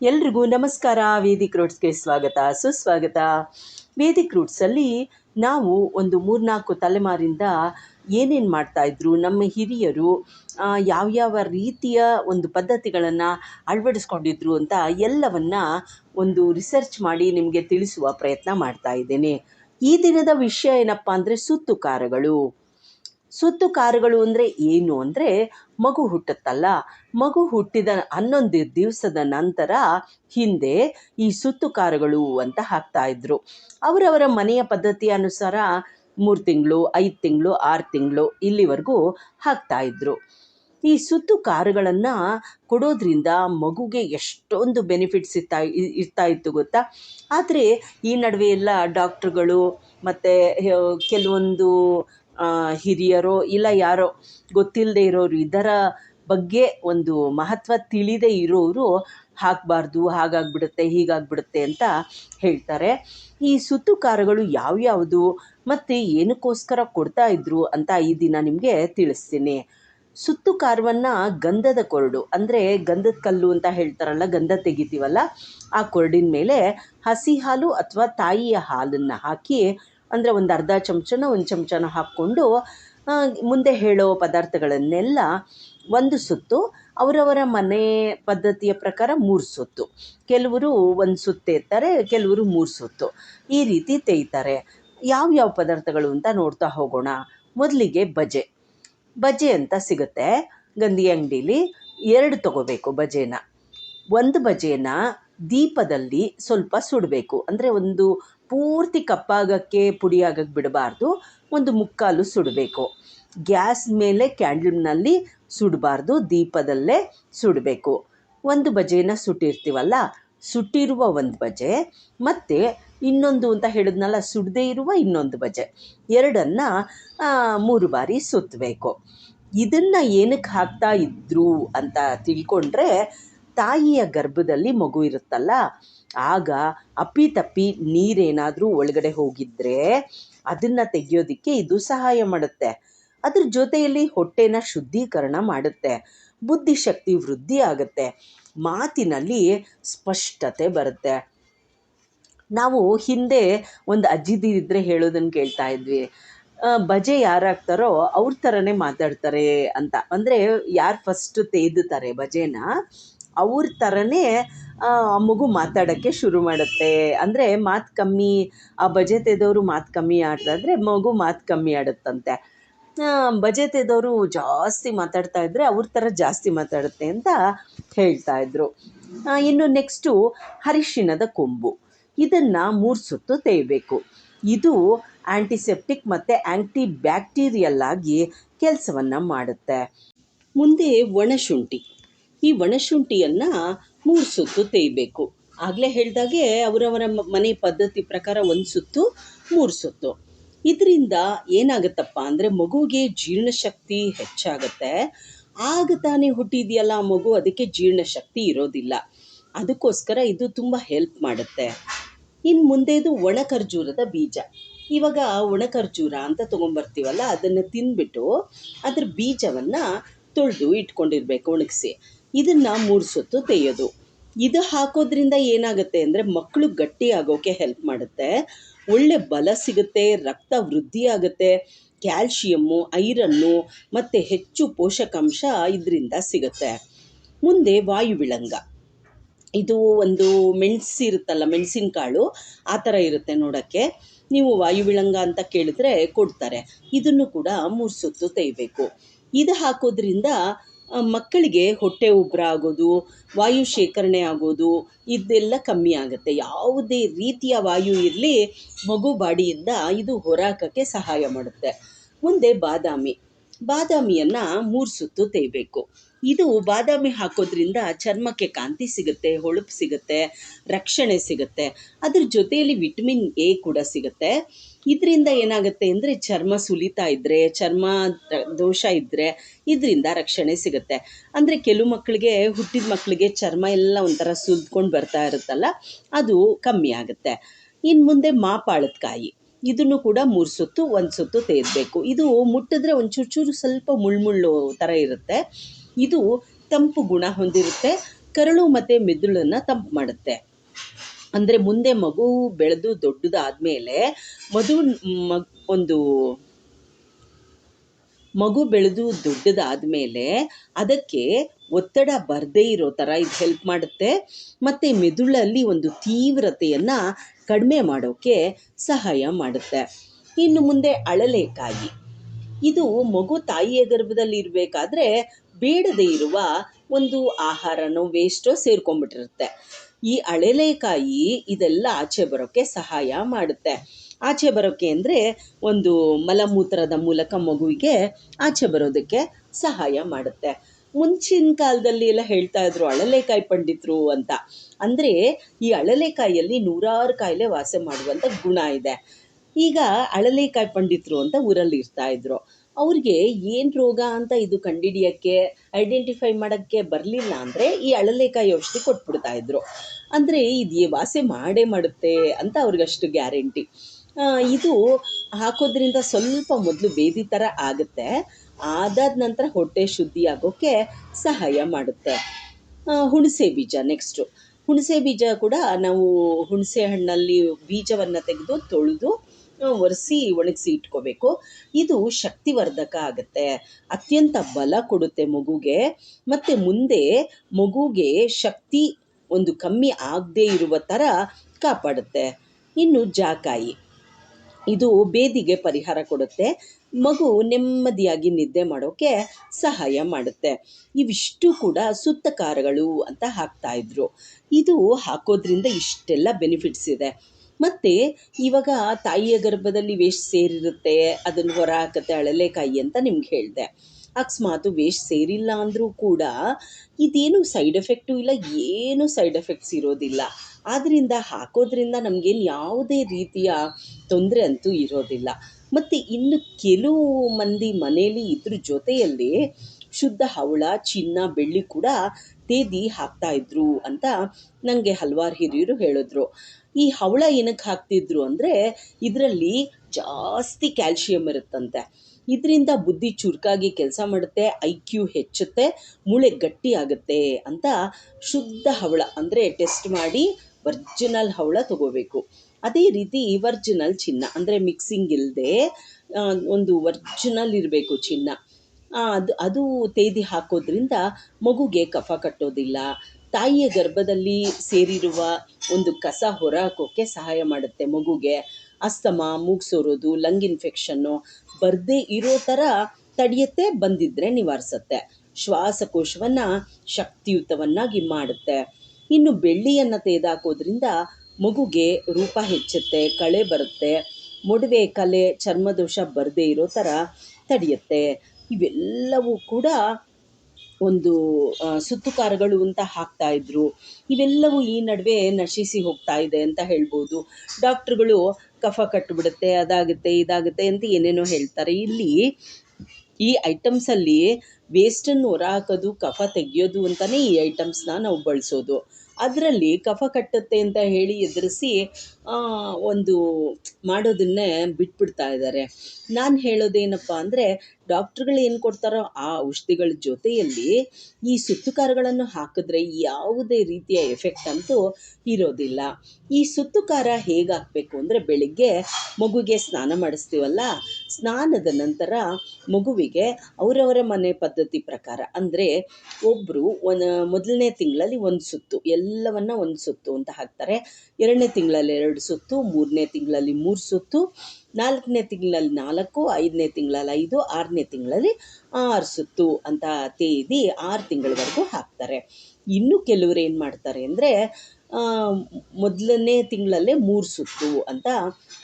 ಎಲ್ರಿಗೂ ನಮಸ್ಕಾರ. ವೇದಿಕ್ ರೂಟ್ಸ್ಗೆ ಸ್ವಾಗತ. ಸುಸ್ವಾಗತ. ವೇದಿಕ್ ರೂಟ್ಸಲ್ಲಿ ನಾವು ಒಂದು ಮೂರ್ನಾಲ್ಕು ತಲೆಮಾರಿಂದ ಏನೇನು ಮಾಡ್ತಾಯಿದ್ರು ನಮ್ಮ ಹಿರಿಯರು ಯಾವ್ಯಾವ ರೀತಿಯ ಒಂದು ಪದ್ಧತಿಗಳನ್ನು ಅಳವಡಿಸ್ಕೊಂಡಿದ್ರು ಅಂತ ಎಲ್ಲವನ್ನ ಒಂದು ರಿಸರ್ಚ್ ಮಾಡಿ ನಿಮಗೆ ತಿಳಿಸುವ ಪ್ರಯತ್ನ ಮಾಡ್ತಾ ಇದ್ದೇನೆ. ಈ ದಿನದ ವಿಷಯ ಏನಪ್ಪ ಅಂದರೆ ಸುತ್ತುಕಾರಗಳು. ಸುತ್ತು ಕಾರುಗಳು ಅಂದರೆ ಏನು ಅಂದರೆ ಮಗು ಹುಟ್ಟುತ್ತಲ್ಲ. ಮಗು ಹುಟ್ಟಿದ ಹನ್ನೊಂದು ದಿವಸದ ನಂತರ ಹಿಂದೆ ಈ ಸುತ್ತು ಕಾರುಗಳು ಅಂತ ಹಾಕ್ತಾ ಇದ್ರು. ಅವರವರ ಮನೆಯ ಪದ್ಧತಿ ಅನುಸಾರ ಮೂರು ತಿಂಗಳು, ಐದು ತಿಂಗಳು, ಆರು ತಿಂಗಳು ಇಲ್ಲಿವರೆಗೂ ಹಾಕ್ತಾ ಇದ್ರು. ಈ ಸುತ್ತು ಕಾರುಗಳನ್ನು ಕೊಡೋದ್ರಿಂದ ಮಗುಗೆ ಎಷ್ಟೊಂದು ಬೆನಿಫಿಟ್ಸ್ ಇರ್ತಾ ಇರ್ತಾ ಇತ್ತು ಗೊತ್ತಾ? ಆದರೆ ಈ ನಡುವೆ ಎಲ್ಲ ಡಾಕ್ಟ್ರುಗಳು ಮತ್ತು ಕೆಲವೊಂದು ಹಿರಿಯರೋ ಇಲ್ಲ ಯಾರೋ ಗೊತ್ತಿಲ್ಲದೆ ಇರೋರು, ಇದರ ಬಗ್ಗೆ ಒಂದು ಮಹತ್ವ ತಿಳಿದೇ ಇರೋರು ಹಾಕಬಾರ್ದು, ಹಾಗಾಗ್ಬಿಡುತ್ತೆ, ಹೀಗಾಗ್ಬಿಡುತ್ತೆ ಅಂತ ಹೇಳ್ತಾರೆ. ಈ ಸುತ್ತು ಕಾರುಗಳು ಯಾವ್ಯಾವುದು ಮತ್ತು ಏನಕ್ಕೋಸ್ಕರ ಕೊಡ್ತಾ ಇದ್ರು ಅಂತ ಈ ದಿನ ನಿಮಗೆ ತಿಳಿಸ್ತೀನಿ. ಸುತ್ತು ಕಾರವನ್ನು ಗಂಧದ ಕೊರಡು, ಅಂದರೆ ಗಂಧದ ಕಲ್ಲು ಅಂತ ಹೇಳ್ತಾರಲ್ಲ, ಗಂಧ ತೆಗಿತೀವಲ್ಲ, ಆ ಕೊರಡಿನ ಮೇಲೆ ಹಸಿ ಹಾಲು ಅಥವಾ ತಾಯಿಯ ಹಾಲನ್ನು ಹಾಕಿ ಅಂದರೆ ಒಂದು ಅರ್ಧ ಚಮಚನ ಒಂದು ಚಮಚನ ಹಾಕ್ಕೊಂಡು ಮುಂದೆ ಹೇಳೋ ಪದಾರ್ಥಗಳನ್ನೆಲ್ಲ ಒಂದು ಸುತ್ತು, ಅವರವರ ಮನೆ ಪದ್ಧತಿಯ ಪ್ರಕಾರ ಮೂರು ಸುತ್ತು. ಕೆಲವರು ಒಂದು ಸುತ್ತು ಎತ್ತಾರೆ, ಕೆಲವರು ಮೂರು ಸುತ್ತು. ಈ ರೀತಿ ತೇಯ್ತಾರೆ. ಯಾವ್ಯಾವ ಪದಾರ್ಥಗಳು ಅಂತ ನೋಡ್ತಾ ಹೋಗೋಣ. ಮೊದಲಿಗೆ ಬಜೆ. ಬಜೆ ಅಂತ ಸಿಗುತ್ತೆ. ಗಂಧಿ ಅಂಗಡೀಲಿ ಎರಡು ತಗೋಬೇಕು ಬಜೆನ. ಒಂದು ಬಜೆನ ದೀಪದಲ್ಲಿ ಸ್ವಲ್ಪ ಸುಡಬೇಕು. ಅಂದರೆ ಒಂದು ಪೂರ್ತಿ ಕಪ್ಪಾಗಕ್ಕೆ ಪುಡಿ ಆಗಕ್ಕೆ ಬಿಡಬಾರ್ದು. ಒಂದು ಮುಕ್ಕಾಲು ಸುಡಬೇಕು. ಗ್ಯಾಸ್ ಮೇಲೆ ಕ್ಯಾಂಡಲ್ನಲ್ಲಿ ಸುಡಬಾರ್ದು. ದೀಪದಲ್ಲೇ ಸುಡಬೇಕು. ಒಂದು ಬಜೆನ ಸುಟ್ಟಿರ್ತೀವಲ್ಲ, ಸುಟ್ಟಿರುವ ಒಂದು ಬಜೆ. ಮತ್ತು ಇನ್ನೊಂದು ಅಂತ ಹೇಳಿದ್ನಲ್ಲ, ಸುಡದೇ ಇರುವ ಇನ್ನೊಂದು ಬಜೆ. ಎರಡನ್ನು ಮೂರು ಬಾರಿ ಸುತ್ತಬೇಕು ಇದನ್ನು ಏನಕ್ಕೆ ಹಾಕ್ತಾ ಇದ್ರು ಅಂತ ತಿಳ್ಕೊಂಡ್ರೆ, ತಾಯಿಯ ಗರ್ಭದಲ್ಲಿ ಮಗು ಇರುತ್ತಲ್ಲ ಆಗ ಅಪ್ಪಿತಪ್ಪಿ ನೀರೇನಾದರೂ ಒಳಗಡೆ ಹೋಗಿದ್ರೆ ಅದನ್ನು ತೆಗೆಯೋದಕ್ಕೆ ಇದು ಸಹಾಯ ಮಾಡುತ್ತೆ. ಅದ್ರ ಜೊತೆಯಲ್ಲಿ ಹೊಟ್ಟೆನ ಶುದ್ಧೀಕರಣ ಮಾಡುತ್ತೆ. ಬುದ್ಧಿಶಕ್ತಿ ವೃದ್ಧಿ ಆಗುತ್ತೆ. ಮಾತಿನಲ್ಲಿ ಸ್ಪಷ್ಟತೆ ಬರುತ್ತೆ. ನಾವು ಹಿಂದೆ ಒಂದು ಅಜ್ಜಿದಿರಿದ್ರೆ ಹೇಳೋದನ್ನು ಕೇಳ್ತಾ ಇದ್ವಿ. ಬಜೆ ಯಾರಾಗ್ತಾರೋ ಅವ್ರ ಥರನೇ ಮಾತಾಡ್ತಾರೆ ಅಂತ. ಅಂದರೆ ಯಾರು ಫಸ್ಟ್ ತೇದುತ್ತಾರೆ ಬಜೆನ ಅವ್ರ ಥರನೇ ಆ ಮಗು ಮಾತಾಡೋಕ್ಕೆ ಶುರು ಮಾಡುತ್ತೆ. ಅಂದರೆ ಮಾತು ಕಮ್ಮಿ ಆ ಬಜೆ ತೆದವರು ಮಾತು ಕಮ್ಮಿ ಆಡ್ತಾಯಿದ್ರೆ ಮಗು ಮಾತು ಕಮ್ಮಿ ಆಡುತ್ತಂತೆ. ಬಜೆತೆದವರು ಬಜೆ ತೆದವರು ಜಾಸ್ತಿ ಮಾತಾಡ್ತಾ ಇದ್ದರೆ ಅವ್ರ ಥರ ಜಾಸ್ತಿ ಮಾತಾಡುತ್ತೆ ಅಂತ ಹೇಳ್ತಾ ಇದ್ರು. ಆ, ಇನ್ನು ನೆಕ್ಸ್ಟು ಅರಿಶಿಣದ ಕೊಂಬು. ಇದನ್ನು ಮೂರು ಸುತ್ತು ತೇಯಬೇಕು. ಇದು ಆ್ಯಂಟಿಸೆಪ್ಟಿಕ್ ಮತ್ತು ಆ್ಯಂಟಿ ಬ್ಯಾಕ್ಟೀರಿಯಲ್ ಆಗಿ ಕೆಲಸವನ್ನು ಮಾಡುತ್ತೆ. ಮುಂದೆ ಒಣಶುಂಠಿ ಈ ಒಣಶುಂಠಿಯನ್ನು ಮೂರು ಸುತ್ತು ತೇಯಬೇಕು. ಆಗಲೇ ಹೇಳಿದಾಗೆ ಅವರವರ ಮನೆ ಪದ್ಧತಿ ಪ್ರಕಾರ ಒಂದು ಸುತ್ತು, ಮೂರು ಸುತ್ತು. ಇದರಿಂದ ಏನಾಗುತ್ತಪ್ಪ ಅಂದರೆ ಮಗುಗೆ ಜೀರ್ಣಶಕ್ತಿ ಹೆಚ್ಚಾಗುತ್ತೆ. ಆಗ ತಾನೇ ಹುಟ್ಟಿದೆಯಲ್ಲ ಮಗು, ಅದಕ್ಕೆ ಜೀರ್ಣಶಕ್ತಿ ಇರೋದಿಲ್ಲ. ಅದಕ್ಕೋಸ್ಕರ ಇದು ತುಂಬ ಹೆಲ್ಪ್ ಮಾಡುತ್ತೆ. ಇನ್ನು ಮುಂದೆದು ಒಣ ಖರ್ಜೂರದ ಬೀಜ. ಇವಾಗ ಒಣ ಖರ್ಜೂರ ಅಂತ ತೊಗೊಂಬರ್ತೀವಲ್ಲ, ಅದನ್ನು ತಿಂದ್ಬಿಟ್ಟು ಅದ್ರ ಬೀಜವನ್ನು ತೊಳೆದು ಇಟ್ಕೊಂಡಿರ್ಬೇಕು, ಒಣಗಿಸಿ. ಇದನ್ನು ಮೂರು ಸುತ್ತು ತೆಗೆಯೋದು ಇದು ಹಾಕೋದ್ರಿಂದ ಏನಾಗುತ್ತೆ ಅಂದರೆ ಮಕ್ಕಳು ಗಟ್ಟಿ ಆಗೋಕೆ ಹೆಲ್ಪ್ ಮಾಡುತ್ತೆ. ಒಳ್ಳೆ ಬಲ ಸಿಗುತ್ತೆ, ರಕ್ತ ವೃದ್ಧಿ ಆಗುತ್ತೆ ಕ್ಯಾಲ್ಶಿಯಮ್ಮು ಐರನ್ನು ಮತ್ತು ಹೆಚ್ಚು ಪೋಷಕಾಂಶ ಇದರಿಂದ ಸಿಗುತ್ತೆ. ಮುಂದೆ ವಾಯುವಿಳಂಗ ಇದು ಒಂದು ಮೆಣಸು ಇರುತ್ತಲ್ಲ, ಮೆಣಸಿನಕಾಳು, ಆ ಥರ ಇರುತ್ತೆ ನೋಡೋಕ್ಕೆ. ನೀವು ವಾಯುವಿಳಂಗ ಅಂತ ಕೇಳಿದ್ರೆ ಕೊಡ್ತಾರೆ. ಇದನ್ನು ಕೂಡ ಮೂರು ಸುತ್ತು ತೆಗಿಬೇಕು. ಇದು ಹಾಕೋದ್ರಿಂದ ಮಕ್ಕಳಿಗೆ ಹೊಟ್ಟೆ ಉಬ್ಬರ ಆಗೋದು, ವಾಯು ಶೇಖರಣೆ ಆಗೋದು, ಇದೆಲ್ಲ ಕಮ್ಮಿ ಆಗುತ್ತೆ. ಯಾವುದೇ ರೀತಿಯ ವಾಯು ಇರಲಿ, ಮಗು ಬಾಡಿಯಿಂದ ಇದು ಹೊರಾಕಕ್ಕೆ ಸಹಾಯ ಮಾಡುತ್ತೆ. ಮುಂದೆ ಬಾದಾಮಿ. ಬಾದಾಮಿಯನ್ನು ಮೂರು ಸುತ್ತು ತೇಯಬೇಕು ಇದು ಬಾದಾಮಿ ಹಾಕೋದ್ರಿಂದ ಚರ್ಮಕ್ಕೆ ಕಾಂತಿ ಸಿಗುತ್ತೆ, ಹೊಳಪು ಸಿಗುತ್ತೆ, ರಕ್ಷಣೆ ಸಿಗುತ್ತೆ. ಅದ್ರ ಜೊತೆಯಲ್ಲಿ ವಿಟಮಿನ್ ಎ ಕೂಡ ಸಿಗುತ್ತೆ. ಇದರಿಂದ ಏನಾಗುತ್ತೆ ಅಂದರೆ ಚರ್ಮ ಸುಲಿತಾ ಇದ್ದರೆ ಚರ್ಮ ದೋಷ ಇದ್ದರೆ ಇದರಿಂದ ರಕ್ಷಣೆ ಸಿಗುತ್ತೆ. ಅಂದರೆ ಕೆಲವು ಮಕ್ಕಳಿಗೆ ಹುಟ್ಟಿದ ಮಕ್ಕಳಿಗೆ ಚರ್ಮ ಎಲ್ಲ ಒಂಥರ ಸುಲ್ದ್ಕೊಂಡು ಬರ್ತಾ ಇರುತ್ತಲ್ಲ, ಅದು ಕಮ್ಮಿ ಆಗುತ್ತೆ. ಇನ್ನು ಮುಂದೆ ಮಾಪಾಳದ ಕಾಯಿ. ಇದನ್ನು ಕೂಡ ಮೂರು ಸುತ್ತು, ಒಂದು ಸುತ್ತು ತೆಗೆದಬೇಕು. ಇದು ಮುಟ್ಟಿದ್ರೆ ಒಂದು ಚೂರು ಚೂರು ಸ್ವಲ್ಪ ಮುಳ್ಳುಮುಳ್ಳು ಥರ ಇರುತ್ತೆ. ಇದು ತಂಪು ಗುಣ ಹೊಂದಿರುತ್ತೆ. ಕರಳು ಮತ್ತು ಮೆದುಳನ್ನು ತಂಪು ಮಾಡುತ್ತೆ. ಅಂದರೆ ಮುಂದೆ ಮಗು ಬೆಳೆದು ದೊಡ್ಡದಾದ್ಮೇಲೆ ಮಧು, ಮ, ಒಂದು ಮಗು ಬೆಳೆದು ದೊಡ್ಡದಾದ ಮೇಲೆ ಅದಕ್ಕೆ ಒತ್ತಡ ಬರದೇ ಇರೋ ಥರ ಇದು ಹೆಲ್ಪ್ ಮಾಡುತ್ತೆ. ಮತ್ತು ಮೆದುಳಲ್ಲಿ ಒಂದು ತೀವ್ರತೆಯನ್ನು ಕಡಿಮೆ ಮಾಡೋಕ್ಕೆ ಸಹಾಯ ಮಾಡುತ್ತೆ. ಇನ್ನು ಮುಂದೆ ಅಳಲೆಕಾಯಿ. ಇದು ಮಗು ತಾಯಿಯ ಗರ್ಭದಲ್ಲಿ ಇರಬೇಕಾದ್ರೆ ಬೇಡದೇ ಇರುವ ಒಂದು ಆಹಾರನೋ ವೇಸ್ಟೋ ಸೇರ್ಕೊಂಡ್ಬಿಟ್ಟಿರುತ್ತೆ. ಈ ಅಳಲೆಕಾಯಿ ಇದೆಲ್ಲ ಆಚೆ ಬರೋಕ್ಕೆ ಸಹಾಯ ಮಾಡುತ್ತೆ. ಆಚೆ ಬರೋಕ್ಕೆ ಅಂದರೆ ಒಂದು ಮಲಮೂತ್ರದ ಮೂಲಕ ಮಗುವಿಗೆ ಆಚೆ ಬರೋದಕ್ಕೆ ಸಹಾಯ ಮಾಡುತ್ತೆ. ಮುಂಚಿನ ಕಾಲದಲ್ಲಿ ಎಲ್ಲ ಹೇಳ್ತಾ ಇದ್ರು ಅಳಲೆಕಾಯಿ ಪಂಡಿತರು ಅಂತ. ಅಂದರೆ ಈ ಅಳಲೆಕಾಯಿಯಲ್ಲಿ ನೂರಾರು ಕಾಯಿಲೆ ವಾಸ ಮಾಡುವಂಥ ಗುಣ ಇದೆ. ಈಗ ಅಳಲೆಕಾಯಿ ಪಂಡಿತರು ಅಂತ ಊರಲ್ಲಿ ಇರ್ತಾ ಇದ್ರು. ಅವ್ರಿಗೆ ಏನು ರೋಗ ಅಂತ ಇದು ಕಂಡಿಡಿಯೋಕ್ಕೆ ಐಡೆಂಟಿಫೈ ಮಾಡೋಕ್ಕೆ ಬರಲಿಲ್ಲ ಅಂದರೆ ಈ ಅಳಲೆಕಾಯಿ ಔಷಧಿ ಕೊಟ್ಬಿಡ್ತಾ ಇದ್ರು. ಅಂದರೆ ಇದು ವಾಸೆ ಮಾಡೇ ಮಾಡುತ್ತೆ ಅಂತ ಅವ್ರಿಗಷ್ಟು ಗ್ಯಾರಂಟಿ. ಇದು ಹಾಕೋದ್ರಿಂದ ಸ್ವಲ್ಪ ಮೊದಲು ಬೇದಿ ಥರ ಆಗುತ್ತೆ, ಆದಾದ ನಂತರ ಹೊಟ್ಟೆ ಶುದ್ಧಿ ಆಗೋಕ್ಕೆ ಸಹಾಯ ಮಾಡುತ್ತೆ. ಹುಣಸೆ ಬೀಜ ನೆಕ್ಸ್ಟು. ಹುಣಸೆ ಬೀಜ ಕೂಡ ನಾವು ಹುಣಸೆ ಹಣ್ಣಲ್ಲಿ ಬೀಜವನ್ನು ತೆಗೆದು ತೊಳೆದು ಒರೆಸಿ ಒಣಗಿಸಿ ಇಟ್ಕೋಬೇಕು. ಇದು ಶಕ್ತಿವರ್ಧಕ ಆಗುತ್ತೆ. ಅತ್ಯಂತ ಬಲ ಕೊಡುತ್ತೆ ಮಗುಗೆ. ಮತ್ತು ಮುಂದೆ ಮಗುಗೆ ಶಕ್ತಿ ಒಂದು ಕಮ್ಮಿ ಆಗದೇ ಇರುವ ಥರ ಕಾಪಾಡುತ್ತೆ. ಇನ್ನು ಜಾಕಾಯಿ. ಇದು ಬೇದಿಗೆ ಪರಿಹಾರ ಕೊಡುತ್ತೆ. ಮಗು ನೆಮ್ಮದಿಯಾಗಿ ನಿದ್ದೆ ಮಾಡೋಕ್ಕೆ ಸಹಾಯ ಮಾಡುತ್ತೆ. ಇವಿಷ್ಟು ಕೂಡ ಸುತ್ತಕಾರಗಳು ಅಂತ ಹಾಕ್ತಾಯಿದ್ರು ಇದು ಹಾಕೋದ್ರಿಂದ ಇಷ್ಟೆಲ್ಲ ಬೆನಿಫಿಟ್ಸ್ ಇದೆ. ಮತ್ತು ಇವಾಗ ತಾಯಿಯ ಗರ್ಭದಲ್ಲಿ ವೇಸ್ಟ್ ಸೇರಿರುತ್ತೆ, ಅದನ್ನು ಹೊರ ಹಾಕತ್ತೆ ಅಳಲೆಕಾಯಿ ಅಂತ ನಿಮ್ಗೆ ಹೇಳಿದೆ. ಅಕಸ್ಮಾತು ವೇಸ್ಟ್ ಸೇರಿಲ್ಲ ಅಂದರೂ ಕೂಡ ಇದೇನು ಸೈಡ್ ಎಫೆಕ್ಟು ಇಲ್ಲ, ಏನು ಸೈಡ್ ಎಫೆಕ್ಟ್ಸ್ ಇರೋದಿಲ್ಲ. ಆದ್ದರಿಂದ ಹಾಕೋದ್ರಿಂದ ನಮಗೇನು ಯಾವುದೇ ರೀತಿಯ ತೊಂದರೆ ಅಂತೂ ಇರೋದಿಲ್ಲ. ಮತ್ತು ಇನ್ನು ಕೆಲವು ಮಂದಿ ಮನೇಲಿ ಇದ್ರ ಜೊತೆಯಲ್ಲಿ ಶುದ್ಧ ಹವಳ, ಚಿನ್ನ, ಬೆಳ್ಳಿ ಕೂಡ ತೇದಿ ಹಾಕ್ತಾ ಇದ್ರು ಅಂತ ನನಗೆ ಹಲವಾರು ಹಿರಿಯರು ಹೇಳಿದ್ರು. ಈ ಹವಳ ಏನಕ್ಕೆ ಹಾಕ್ತಿದ್ರು ಅಂದರೆ ಇದರಲ್ಲಿ ಜಾಸ್ತಿ ಕ್ಯಾಲ್ಶಿಯಂ ಇರುತ್ತಂತೆ. ಇದರಿಂದ ಬುದ್ಧಿ ಚುರುಕಾಗಿ ಕೆಲಸ ಮಾಡುತ್ತೆ ಐ ಕ್ಯೂ ಹೆಚ್ಚುತ್ತೆ, ಮೂಳೆ ಗಟ್ಟಿ ಆಗುತ್ತೆ ಅಂತ ಶುದ್ಧ ಹವಳ ಅಂದರೆ ಟೆಸ್ಟ್ ಮಾಡಿ ವರ್ಜಿನಲ್ ಹವಳ ತಗೋಬೇಕು. ಅದೇ ರೀತಿ ವರ್ಜಿನಲ್ ಚಿನ್ನ ಅಂದರೆ ಮಿಕ್ಸಿಂಗ್ ಇಲ್ಲದೆ ಒಂದು ವರ್ಜಿನಲ್ ಇರಬೇಕು ಚಿನ್ನ. ಅದು ಅದು ತೇದಿ ಹಾಕೋದ್ರಿಂದ ಮಗುಗೆ ಕಫ ಕಟ್ಟೋದಿಲ್ಲ ತಾಯಿಯ ಗರ್ಭದಲ್ಲಿ ಸೇರಿರುವ ಒಂದು ಕಸ ಹೊರ ಹಾಕೋಕ್ಕೆ ಸಹಾಯ ಮಾಡುತ್ತೆ ಮಗುಗೆ. ಅಸ್ತಮ, ಮೂಗು ಲಂಗ್ ಇನ್ಫೆಕ್ಷನ್ನು ಬರದೇ ಇರೋ ಥರ ತಡೆಯುತ್ತೆ ಬಂದಿದ್ದರೆ ನಿವಾರಿಸುತ್ತೆ. ಶ್ವಾಸಕೋಶವನ್ನು ಶಕ್ತಿಯುತವನ್ನಾಗಿ ಮಾಡುತ್ತೆ. ಇನ್ನು ಬೆಳ್ಳಿಯನ್ನು ತೆಗೆದಾಕೋದ್ರಿಂದ ಮಗುಗೆ ರೂಪ ಹೆಚ್ಚುತ್ತೆ, ಕಳೆ ಬರುತ್ತೆ, ಮೊಡವೆ, ಕಲೆ, ಚರ್ಮದೋಷ ಬರದೇ ಇರೋ ಥರ ತಡೆಯುತ್ತೆ. ಇವೆಲ್ಲವೂ ಕೂಡ ಒಂದು ಸುತ್ತುಕಾರಗಳು ಅಂತ ಹಾಕ್ತಾ ಇದ್ರು. ಇವೆಲ್ಲವೂ ಈ ನಡುವೆ ನಶಿಸಿ ಹೋಗ್ತಾ ಇದೆ ಅಂತ ಹೇಳ್ಬೋದು. ಡಾಕ್ಟ್ರುಗಳು ಕಫ ಕಟ್ಟಿಬಿಡುತ್ತೆ ಅದಾಗುತ್ತೆ, ಇದಾಗುತ್ತೆ ಅಂತ ಏನೇನೋ ಹೇಳ್ತಾರೆ. ಇಲ್ಲಿ ಈ ಐಟಮ್ಸಲ್ಲಿ ವೇಸ್ಟನ್ನು ಹೊರ ಹಾಕೋದು ಕಫ ತೆಗೆಯೋದು ಅಂತಲೇ ಈ ಐಟಮ್ಸ್ನ ನಾವು ಬಳಸೋದು. ಅದರಲ್ಲಿ ಕಫ ಕಟ್ಟುತ್ತೆ ಅಂತ ಹೇಳಿ ಎದುರಿಸಿ ಒಂದು ಮಾಡೋದನ್ನೇ ಬಿಟ್ಬಿಡ್ತಾ ಇದ್ದಾರೆ. ನಾನು ಹೇಳೋದೇನಪ್ಪ ಅಂದರೆ ಡಾಕ್ಟ್ರುಗಳು ಏನು ಕೊಡ್ತಾರೋ ಆ ಔಷಧಿಗಳ ಜೊತೆಯಲ್ಲಿ ಈ ಸುತ್ತುಕಾರಗಳನ್ನು ಹಾಕಿದ್ರೆ ಯಾವುದೇ ರೀತಿಯ ಎಫೆಕ್ಟ್ ಅಂತೂ ಇರೋದಿಲ್ಲ. ಈ ಸುತ್ತುಕಾರ ಹೇಗೆ ಹಾಕಬೇಕು ಅಂದರೆ ಬೆಳಿಗ್ಗೆ ಮಗುಗೆ ಸ್ನಾನ ಮಾಡಿಸ್ತೀವಲ್ಲ, ಸ್ನಾನದ ನಂತರ ಮಗುವಿಗೆ ಅವರವರ ಮನೆ ಪದ್ಧತಿ ಪ್ರಕಾರ ಅಂದರೆ ಒಬ್ಬರು ಒಂದು ಮೊದಲನೇ ತಿಂಗಳಲ್ಲಿ ಒಂದು ಸುತ್ತು, ಎಲ್ಲವನ್ನು ಒಂದು ಸುತ್ತು ಅಂತ ಹಾಕ್ತಾರೆ. ಎರಡನೇ ತಿಂಗಳಲ್ಲಿ ಎರಡು ಸುತ್ತು, ಮೂರನೇ ತಿಂಗಳಲ್ಲಿ ಮೂರು ಸುತ್ತು ನಾಲ್ಕನೇ ತಿಂಗಳಲ್ಲಿ ನಾಲ್ಕು, ಐದನೇ ತಿಂಗಳಲ್ಲಿ ಐದು, ಆರನೇ ತಿಂಗಳಲ್ಲಿ ಆರು ಸುತ್ತು ಅಂತ ತೇದಿ ಆರು ತಿಂಗಳವರೆಗೂ ಹಾಕ್ತಾರೆ. ಇನ್ನು ಕೆಲವರು ಏನು ಮಾಡ್ತಾರೆ ಅಂದರೆ ಮೊದಲನೇ ತಿಂಗಳಲ್ಲೇ ಮೂರು ಸುತ್ತು ಅಂತ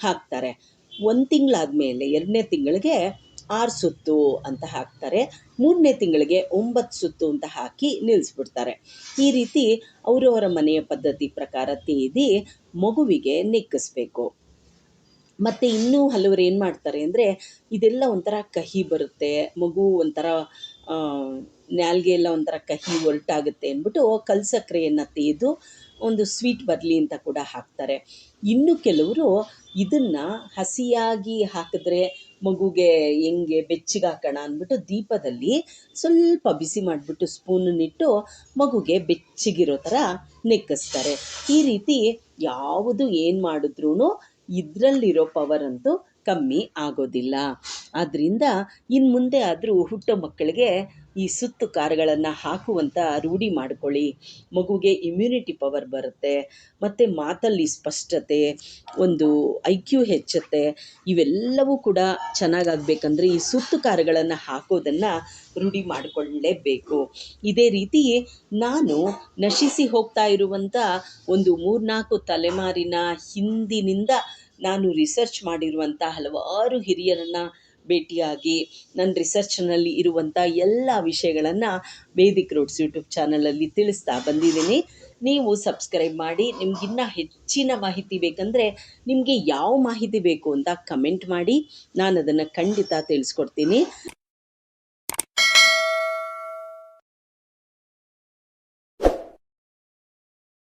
ಹಾಕ್ತಾರೆ. ಒಂದು ತಿಂಗಳಾದಮೇಲೆ ಎರಡನೇ ತಿಂಗಳಿಗೆ ಆರು ಸುತ್ತು ಅಂತ ಹಾಕ್ತಾರೆ. ಮೂರನೇ ತಿಂಗಳಿಗೆ ಒಂಬತ್ತು ಸುತ್ತು ಅಂತ ಹಾಕಿ ನಿಲ್ಲಿಸ್ಬಿಡ್ತಾರೆ ಈ ರೀತಿ ಅವರವರ ಮನೆಯ ಪದ್ಧತಿ ಪ್ರಕಾರ ತೇದಿ ಮಗುವಿಗೆ ನೆಕ್ಕಿಸ್ಬೇಕು. ಮತ್ತು ಇನ್ನೂ ಹಲವರು ಏನು ಮಾಡ್ತಾರೆ ಅಂದರೆ ಇದೆಲ್ಲ ಒಂಥರ ಕಹಿ ಬರುತ್ತೆ, ಮಗು ಒಂಥರ ನ್ಯಾಲ್ಗೆ ಎಲ್ಲ ಒಂಥರ ಕಹಿ ಒರಟಾಗುತ್ತೆ ಅಂದ್ಬಿಟ್ಟು ಕಲ್ ಸಕ್ಕರೆಯನ್ನು ತೆಗೆದು ಒಂದು ಸ್ವೀಟ್ ಬರಲಿ ಅಂತ ಕೂಡ ಹಾಕ್ತಾರೆ. ಇನ್ನು ಕೆಲವರು ಇದನ್ನು ಹಸಿಯಾಗಿ ಹಾಕಿದ್ರೆ ಮಗುಗೆ ಹೆಂಗೆ ಬೆಚ್ಚಿಗೆ ಹಾಕೋಣ ಅಂದ್ಬಿಟ್ಟು ದೀಪದಲ್ಲಿ ಸ್ವಲ್ಪ ಬಿಸಿ ಮಾಡಿಬಿಟ್ಟು ಸ್ಪೂನನ್ನಿಟ್ಟು ಮಗುಗೆ ಬೆಚ್ಚಗಿರೋ ಥರ ನೆಕ್ಕಿಸ್ತಾರೆ. ಈ ರೀತಿ ಯಾವುದು ಏನು ಮಾಡಿದ್ರೂ ಇದರಲ್ಲಿರೋ ಪವರ್ ಅಂತೂ ಕಮ್ಮಿ ಆಗೋದಿಲ್ಲ. ಆದ್ದರಿಂದ ಇನ್ನು ಮುಂದೆ ಆದರೂ ಹುಟ್ಟೋ ಮಕ್ಕಳಿಗೆ ಈ ಸುತ್ತು ಖಾರಗಳನ್ನು ಹಾಕುವಂಥ ರೂಢಿ ಮಾಡ್ಕೊಳ್ಳಿ. ಮಗುಗೆ ಇಮ್ಯುನಿಟಿ ಪವರ್ ಬರುತ್ತೆ, ಮತ್ತು ಮಾತಲ್ಲಿ ಸ್ಪಷ್ಟತೆ, ಒಂದು ಐ ಕ್ಯೂ ಹೆಚ್ಚುತ್ತೆ, ಇವೆಲ್ಲವೂ ಕೂಡ ಚೆನ್ನಾಗಾಗಬೇಕಂದ್ರೆ ಈ ಸುತ್ತು ಕಾರ್ಗಳನ್ನು ಹಾಕೋದನ್ನು ರೂಢಿ ಮಾಡಿಕೊಳ್ಳಲೇಬೇಕು ಇದೇ ರೀತಿ ನಾನು ನಶಿಸಿ ಹೋಗ್ತಾ ಇರುವಂಥ ಒಂದು ಮೂರ್ನಾಲ್ಕು ತಲೆಮಾರಿನ ಹಿಂದಿನಿಂದ ನಾನು ರಿಸರ್ಚ್ ಮಾಡಿರುವಂಥ ಹಲವಾರು ಹಿರಿಯರನ್ನು ಭೇಟಿಯಾಗಿ ನನ್ನ ರಿಸರ್ಚ್ನಲ್ಲಿ ಇರುವಂಥ ಎಲ್ಲ ವಿಷಯಗಳನ್ನು ವೇದಿಕ್ ರೂಟ್ಸ್ ಯೂಟ್ಯೂಬ್ ಚಾನಲಲ್ಲಿ ತಿಳಿಸ್ತಾ ಬಂದಿದ್ದೀನಿ. ನೀವು ಸಬ್ಸ್ಕ್ರೈಬ್ ಮಾಡಿ ನಿಮ್ಗಿನ್ನ ಹೆಚ್ಚಿನ ಮಾಹಿತಿ ಬೇಕಂದರೆ ನಿಮಗೆ ಯಾವ ಮಾಹಿತಿ ಬೇಕು ಅಂತ ಕಮೆಂಟ್ ಮಾಡಿ ನಾನು ಅದನ್ನು ಖಂಡಿತ ತಿಳಿಸ್ಕೊಡ್ತೀನಿ.